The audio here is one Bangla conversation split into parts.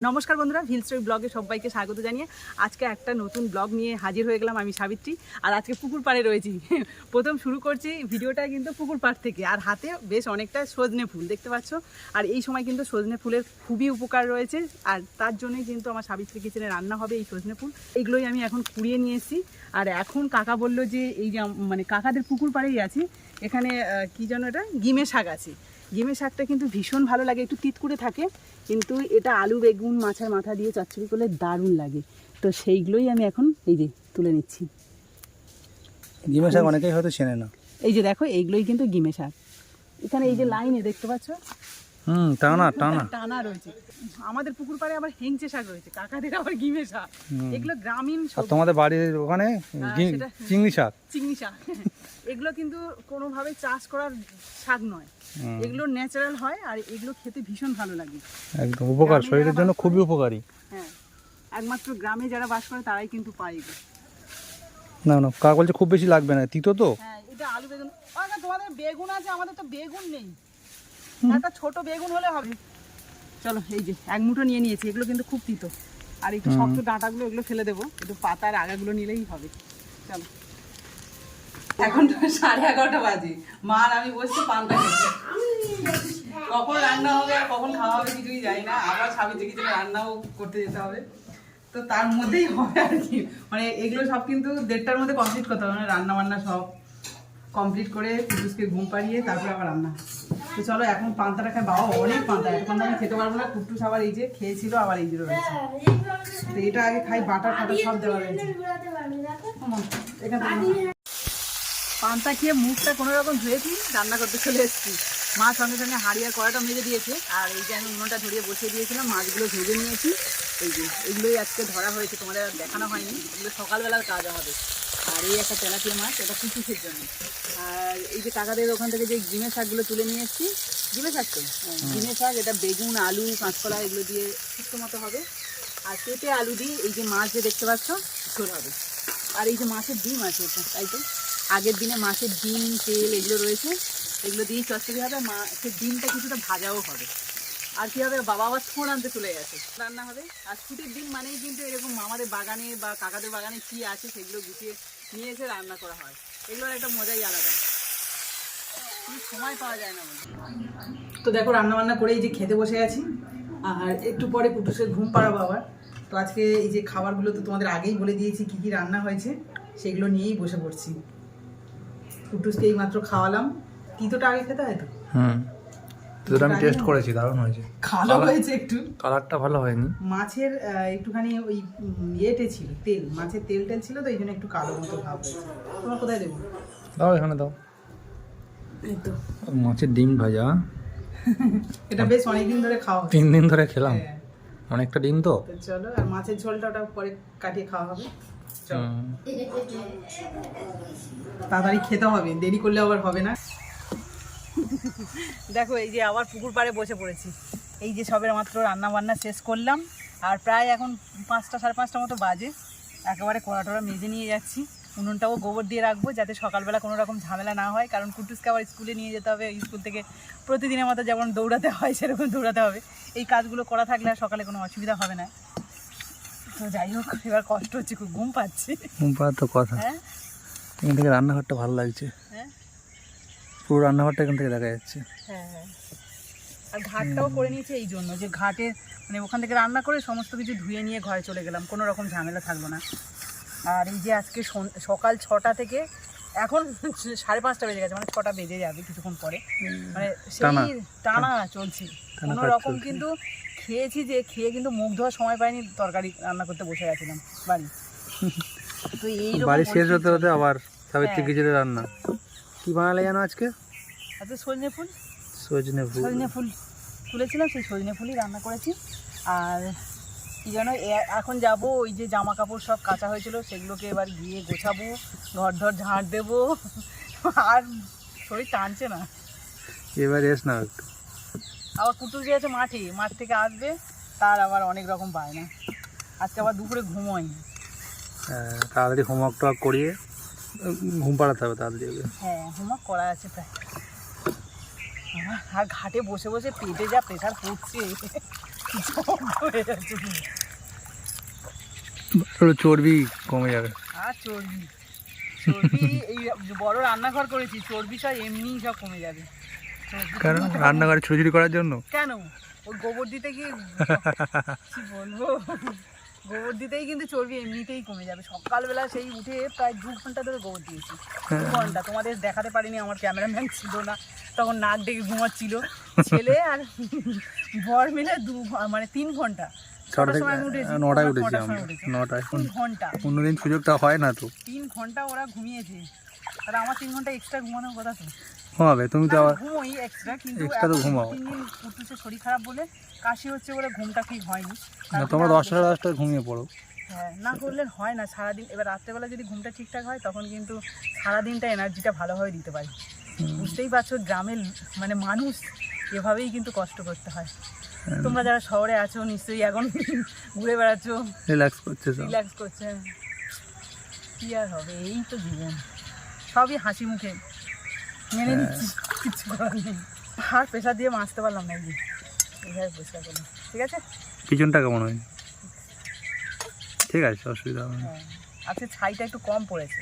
নমস্কার বন্ধুরা হিল স্টোরি ব্লগে সবাইকে স্বাগত জানিয়ে আজকে একটা নতুন ব্লগ নিয়ে হাজির হয়ে গেলাম আমি সাবিত্রী আর আজকে পুকুর পাড়ে রয়েছি। প্রথম শুরু করছি ভিডিওটা কিন্তু পুকুর পাড় থেকে আর হাতে বেশ অনেকটা সজনে ফুল, দেখতে পাচ্ছ? আর এই সময় কিন্তু সজনে ফুলের খুবই উপকার রয়েছে আর তার জন্যই কিন্তু আমার সাবিত্রী কিচেনে রান্না হবে এই সজনে ফুল। এইগুলোই আমি এখন কুড়িয়ে নিয়ে এসেছি। আর এখন কাকা বলল যে এই যে মানে কাকাদের পুকুর পাড়েই আছি, এখানে কি যেন এটা? গিমে শাক আছে। গিমে শাকটা কিন্তু ভীষণ ভালো লাগে একটু তিতকুড়ে থাকে কিন্তু এটা আলু বেগুন মাছের মাথা দিয়ে চচ্চড়ি করলে দারুণ লাগে। তো সেইগুলোই আমি এখন এই যে তুলে নিচ্ছি। ডিমের শাক অনেকেই হয়তো চেনে না। এই যে দেখো এইগুলোই কিন্তু গিমে শাক। এখানে এই যে লাইনে দেখতে পাচ্ছ? হুম টানা টানা। টানা রয়েছে। আমাদের পুকুর পাড়ে আবার হেংচে শাক রয়েছে কাকাদের আবার গিমে শাক। এগুলো গ্রামীণ তোমাদের বাড়ির ওখানে চিংড়ি শাক? চিংড়ি শাক। এগুলো কিন্তু কোনোভাবে চাষ করার শাক নয়। এগুলো ন্যাচারাল হয় আর এগুলো খেতে ভীষণ ভালো লাগে। একদম উপকার। শরীরের জন্য খুবই উপকারী। হ্যাঁ একমাত্র গ্রামে যারা বাস করে তারাই কিন্তু পায় এগুলো। না না কাকা বলছে খুব বেশি লাগবে না তিতো তো? হ্যাঁ এটা আলু বেগুন। না, তোমাদের বেগুন আছে আমাদের তো বেগুন নেই। একটা ছোট বেগুন হলে হবে। চলো এই যে এক মুঠো নিয়ে নিয়েছি এগুলো কিন্তু খুব তিতো। আর একটু শক্ত ডাঁটাগুলো এগুলো ফেলে দেবো। একটু পাতার আগাগুলো নিলেই হবে। চলো। এখন তো সাড়ে এগারোটা বাজে। মা আর আমি বসছি পান্তা খেতে কখন রান্না হবে আর কখন খাওয়া হবে কিছুই জানি না। আবার সাবিত্রী কিছু রান্নাও করতে যেতে হবে। তো তার মধ্যেই হবে আর কি। মানে এগুলো সব কিন্তু দেড়টার মধ্যে কমপ্লিট করতে হবে। মানে রান্না বান্না সব কমপ্লিট করে কুটুসকে ঘুম পাড়িয়ে তারপরে আবার রান্না। তো চলো এখন পান্তাটা খায় বাবা অনেক পান্তা। এখন আমি খেতে পারব না। কুটুস আবার এই যে খেয়েছিল আবার এই যে রয়েছে। তো এটা আগে খাই বাটার ফাটার সব দেওয়া রয়েছে। এখান থেকে। পান্তা খেয়ে মুখটা কোনো রকম ধুয়েছি রান্না করতে চলে এসেছি। মা সঙ্গে সঙ্গে হাঁড়ি আর কড়াটা মেজে দিয়েছে আর এই যে আমি উনুনটা ধরিয়ে বসিয়ে দিয়েছিলাম মাছগুলো ভেজে নিয়েছি। এই যে এগুলোই আজকে ধরা হয়েছে তোমাদের আর দেখানো হয়নি। এগুলো সকালবেলার কাজ আমাদের। আর এই একটা তেলাপিয়া মাছ এটা কুচুসের জন্য। আর এই যে কাকাদের ওখান থেকে যে ডিমের শাকগুলো তুলে নিয়ে এসেছি ডিমের শাক তো? হ্যাঁ, শাক এটা বেগুন আলু কাঁচকলা এগুলো দিয়ে শুক্তো মতো হবে। আর পেঁপে আলু দিয়ে এই যে মাছ যে দেখতে পাচ্ছ ঝোল হবে। আর এই যে মাছের ডিম আছে তাই তো? আগের দিনে মাছের ডিম, তেল এগুলো রয়েছে, এগুলো দিয়েই চচ্চড়ি হবে মাছের ডিমটা কিছুটা ভাজাও হবে। আর কী হবে, বাবা আবার ফোন আনতে চলে গেছে। রান্না হবে। আর ছুটির দিন মানেই কিন্তু এরকম মামাদের বাগানে বা কাকাদের বাগানে কী আছে সেগুলো গুছিয়ে নিয়ে এসে রান্না করা হয়। এগুলোর একটা মজাই আলাদা। সময় পাওয়া যায় না। তো দেখো রান্না বান্না করে এই যে খেতে বসে আছি। আর একটু পরে কুটুসের ঘুম পাড়াবো আবার। তো আজকে এই যে খাবারগুলো তো তোমাদের আগেই বলে দিয়েছি, কি কি রান্না হয়েছে, সেগুলো নিয়েই বসে পড়ছি। কুটুসকে এই মাত্র খাওয়ালাম। তিতোটা আগে খেতে হয় তো? হুম। তো আমি টেস্ট করেছি দারুণ হয়েছে। খালো হয়েছে একটু। কালারটা ভালো হয়নি। মাছের একটুখানি ওই ইয়েতে ছিল তেল। মাছের তেল টেল ছিল তো এই জন্য একটু কালো মতো ভাব হয়েছে। তোমার কোথায় দেবো? দাও এখানে দাও। এই তো। মাছের ডিম ভাজা। এটা বেশ অনেকদিন ধরে খাওয়া তিন দিন ধরে খেলাম। হ্যাঁ। অনেকটা ডিম তো চলো আর মাছের ঝোলটা ওটা পরে কাটিয়ে খাওয়া হবে। তাড়াতাড়ি খেতে হবে দেরি করলে আবার হবে না। দেখো এই যে আবার পুকুর পাড়ে বসে পড়েছি। এই যে সবে মাত্র রান্না বান্না শেষ করলাম আর প্রায় এখন পাঁচটা সাড়ে পাঁচটা মতো বাজে। একেবারে কড়া টড়া মেজে নিয়ে যাচ্ছি। উনুনটাও গোবর দিয়ে রাখব যাতে সকালবেলা কোনো রকম ঝামেলা না হয়। কারণ কুটুসকে আবার স্কুলে নিয়ে যেতে হবে স্কুল থেকে প্রতিদিনের মতো যেমন দৌড়াতে হয় সেরকম দৌড়াতে হবে। এই কাজগুলো করা থাকলে আর সকালে কোনো অসুবিধা হবে না। তো যাই হোক এবার কষ্ট হচ্ছে খুব ঘুম পাচ্ছি। ঘুম পাওয়ার তো কথা। হ্যাঁ? এখান থেকে রান্নাঘরটা ভালো লাগছে। হ্যাঁ? পুরো রান্নাঘরটা এখান থেকে দেখা যাচ্ছে। হ্যাঁ আর ঘাটটাও করে নিয়েছে এই জন্য যে ঘাটে মানে ওখান থেকে রান্না করে সমস্ত কিছু ধুয়ে নিয়ে ঘরে চলে গেলাম কোনো রকম ঝামেলা থাকল না। আর এই যে আজকে সকাল ছটা থেকে এখন সাড়ে পাঁচটা বেজে গেছে মানে ছটা বেজে যাবে কিছুক্ষণ পরে। মানে। সেই টানা চলছে। কোনো রকম কিন্তু খেয়েছি যে খেয়ে কিন্তু মুখ ধোয়ার সময় পাইনি তরকারি রান্না করতে বসে গেছিলাম বাড়ি। তো এই বাড়ি শেষ হতে হতে আবার সাবিত্রী হ্যাঁ। খিচুড়ি রান্না। কি বানালে জানো আজকে? আচ্ছা সজনে ফুল। সজনে ফুল। সজনে ফুল তুলেছিলাম সেই সজনে ফুলই রান্না করেছি। আর কি যেন এখন যাব ওই যে জামা কাপড় সব কাঁচা হয়েছিল সেগুলোকে এবার গিয়ে গোছাবো ঘর ধর ঝাঁট দেবো আর শরীর টানছে না। এবার এস না একটু। আবার কুটুর যে আছে মাঠে মাঠ থেকে আসবে তার আবার অনেক রকম পায় না। আজকে আবার দুপুরে ঘুমোয় হ্যাঁ, তাড়াতাড়ি হোমওয়ার্ক টোয়ার্ক করিয়ে ঘুম পাড়াতে হবে তাড়াতাড়ি হ্যাঁ হোমওয়ার্ক করা আছে প্রায়। আর ঘাটে বসে বসে পেটে যা প্রেশার পড়ছে। চর্বি কমে যাবে। আর চর্বি চর্বি এই বড় রান্নাঘর করেছি চর্বি সব এমনি সব কমে যাবে। কারণ রান্নাঘরে ছুরি করার জন্য? কেন? ওই গোবর দিতে কি কি বলব? গোবর দিতেই কিন্তু চর্বি এমনিতেই কমে যাবে। সকালবেলা সেই উঠে প্রায় দু ঘণ্টা ধরে গোবর দিয়েছি। দু ঘণ্টা। তোমাদের দেখাতে পারিনি আমার ক্যামেরাম্যান ছিল না। তখন নাক ডেকে ঘুমাচ্ছিল। ছেলে আর বর মিলে দু মানে তিন ঘণ্টা। ছটা সময় উঠেছি? নটায় উঠেছি আমরা নটায়। ঘণ্টা। অন্যদিন সুযোগটা হয় না তো। তিন ঘণ্টা ওরা ঘুমিয়েছে। আর আমার তিন ঘণ্টা এক্সট্রা ঘুমানোর কথা তো ঘুমাবে তুমি তো আবার ঘুমোই এক্সট্রা কিন্তু তো ঘুমাও। তিন দিন শরীর খারাপ বলে কাশি হচ্ছে বলে ঘুমটা ঠিক হয়নি। না, তোমরা দশটা সাড়ে দশটায় ঘুমিয়ে পড়ো। হ্যাঁ না করলে হয় না সারাদিন এবার রাত্রেবেলা যদি ঘুমটা ঠিকঠাক হয় তখন কিন্তু সারাদিনটা এনার্জিটা ভালোভাবে দিতে পারি। বুঝতেই পারছ গ্রামের মানে মানুষ এভাবেই কিন্তু কষ্ট করতে হয়। তোমরা যারা শহরে আছো নিশ্চয়ই এখন ঘুরে বেড়াচ্ছো। রিল্যাক্স করছে রিল্যাক্স করছে। কি আর হবে? এই তো জীবন। সবই হাসি মুখে। মেনে নিচ্ছি কিছু করার নেই। আর প্রেশার দিয়ে মাছতে পারলাম না একদিন এইভাবে পরিষ্কার করলাম। ঠিক আছে? পিছনটা কেমন হয়? ঠিক আছে অসুবিধা হবে হ্যাঁ। আজকে ছাইটা একটু কম পড়েছে।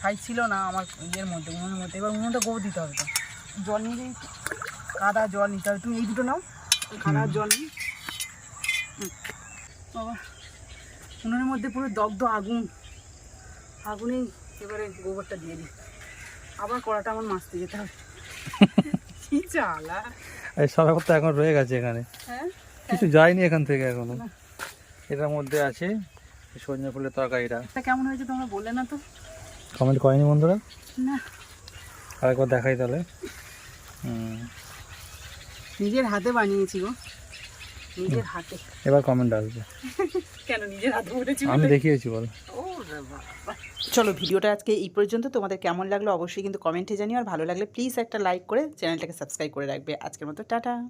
ছাই ছিল না আমার ইয়ের মধ্যে উনুনের মধ্যে। এবার উনুনটা গোবর দিতে হবে তো। জল নিলেই কাদা জল নিতে হবে। তুমি এই দুটো নাও। কাদা জল নিই বাবা উনুনের মধ্যে পুরো দগ্ধ আগুন। আগুনেই এবারে গোবরটা দিয়ে দিই। আবার কড়াটা আমার মাছতে যেতে হবে। কি চালা এই সব তো এখন রয়ে গেছে এখানে। হ্যাঁ? কিছু যায়নি এখান থেকে এখনও। এটার মধ্যে আছে সজনে ফুলের তরকারিটা। এটা কেমন হয়েছে তোমরা বললে না তো? কমেন্ট করেনি বন্ধুরা? না। আরেকবার দেখাই তাহলে। নিজের হাতে বানিয়েছি গো। নিজের হাতে। এবার কমেন্ট আসবে। কেন নিজের হাতে উঠেছি আমি দেখিয়েছি বল। চলো ভিডিওটা আজকে এই পর্যন্ত। তোমাদের কেমন লাগল অবশ্যই কিন্তু কমেন্টে জানিও। আর ভালো লাগলে প্লিজ একটা লাইক করে চ্যানেলটাকে সাবস্ক্রাইব করে রাখবে। আজকের মতো টাটা।